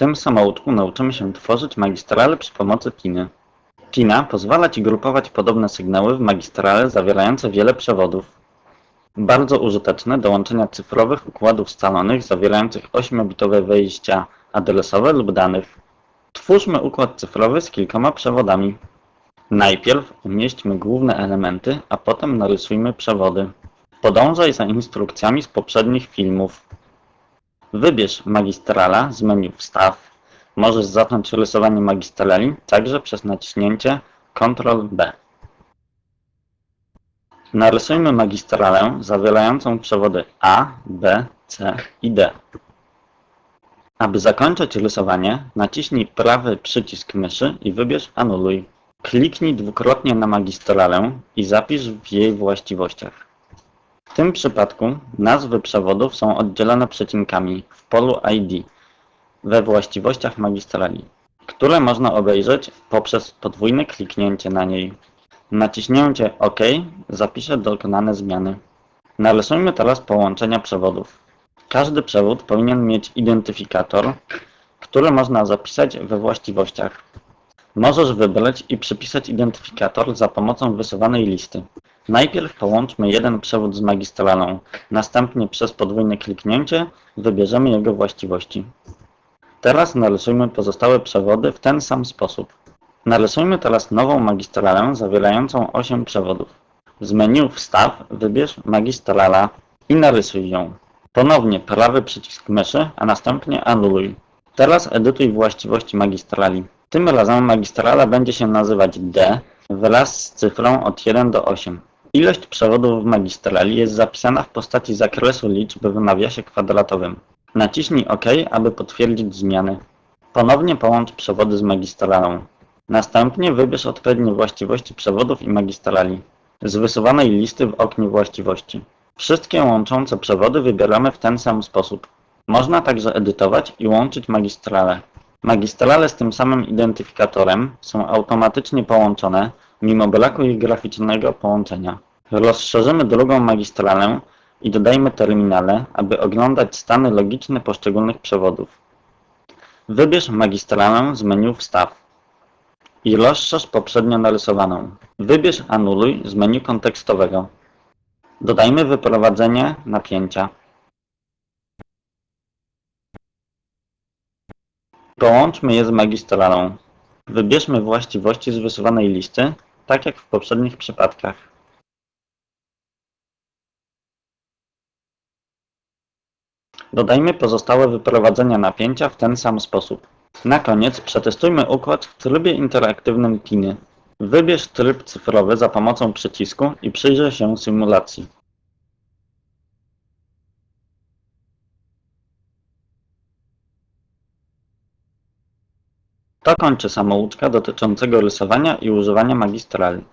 tym samouczku nauczymy się tworzyć magistrale przy pomocy piny. Pina pozwala Ci grupować podobne sygnały w magistrale zawierające wiele przewodów. Bardzo użyteczne do łączenia cyfrowych układów scalonych zawierających 8-bitowe wejścia adresowe lub danych. Twórzmy układ cyfrowy z kilkoma przewodami. Najpierw umieśćmy główne elementy, a potem narysujmy przewody. Podążaj za instrukcjami z poprzednich filmów. Wybierz magistrala z menu Wstaw. Możesz zacząć rysowanie magistrali także przez naciśnięcie Ctrl B. Narysujmy magistralę zawierającą przewody A, B, C i D. Aby zakończyć rysowanie, naciśnij prawy przycisk myszy i wybierz Anuluj. Kliknij dwukrotnie na magistralę i zapisz w jej właściwościach. W tym przypadku nazwy przewodów są oddzielone przecinkami w polu ID we właściwościach magistrali, które można obejrzeć poprzez podwójne kliknięcie na niej. Naciśnięcie OK zapisze dokonane zmiany. Narysujmy teraz połączenia przewodów. Każdy przewód powinien mieć identyfikator, który można zapisać we właściwościach. Możesz wybrać i przypisać identyfikator za pomocą wysuwanej listy. Najpierw połączmy jeden przewód z magistralą, następnie przez podwójne kliknięcie wybierzemy jego właściwości. Teraz narysujmy pozostałe przewody w ten sam sposób. Narysujmy teraz nową magistralę zawierającą 8 przewodów. Z menu Wstaw wybierz magistrala i narysuj ją. Ponownie prawy przycisk myszy, a następnie anuluj. Teraz edytuj właściwości magistrali. Tym razem magistrala będzie się nazywać D wraz z cyfrą od 1 do 8. Ilość przewodów w magistrali jest zapisana w postaci zakresu liczby w nawiasie kwadratowym. Naciśnij OK, aby potwierdzić zmiany. Ponownie połącz przewody z magistralą. Następnie wybierz odpowiednie właściwości przewodów i magistrali. Z wysuwanej listy w oknie właściwości. Wszystkie łączące przewody wybieramy w ten sam sposób. Można także edytować i łączyć magistrale. Magistrale z tym samym identyfikatorem są automatycznie połączone, mimo braku ich graficznego połączenia. Rozszerzymy drugą magistralę i dodajmy terminale, aby oglądać stany logiczne poszczególnych przewodów. Wybierz magistralę z menu Wstaw i rozszerz poprzednio narysowaną. Wybierz Anuluj z menu kontekstowego. Dodajmy wyprowadzenie napięcia. Połączmy je z magistralą. Wybierzmy właściwości z wysuwanej listy, tak jak w poprzednich przypadkach. Dodajmy pozostałe wyprowadzenia napięcia w ten sam sposób. Na koniec przetestujmy układ w trybie interaktywnym piny. Wybierz tryb cyfrowy za pomocą przycisku i przyjrzyj się symulacji. To kończy samouczka dotyczącego rysowania i używania magistrali.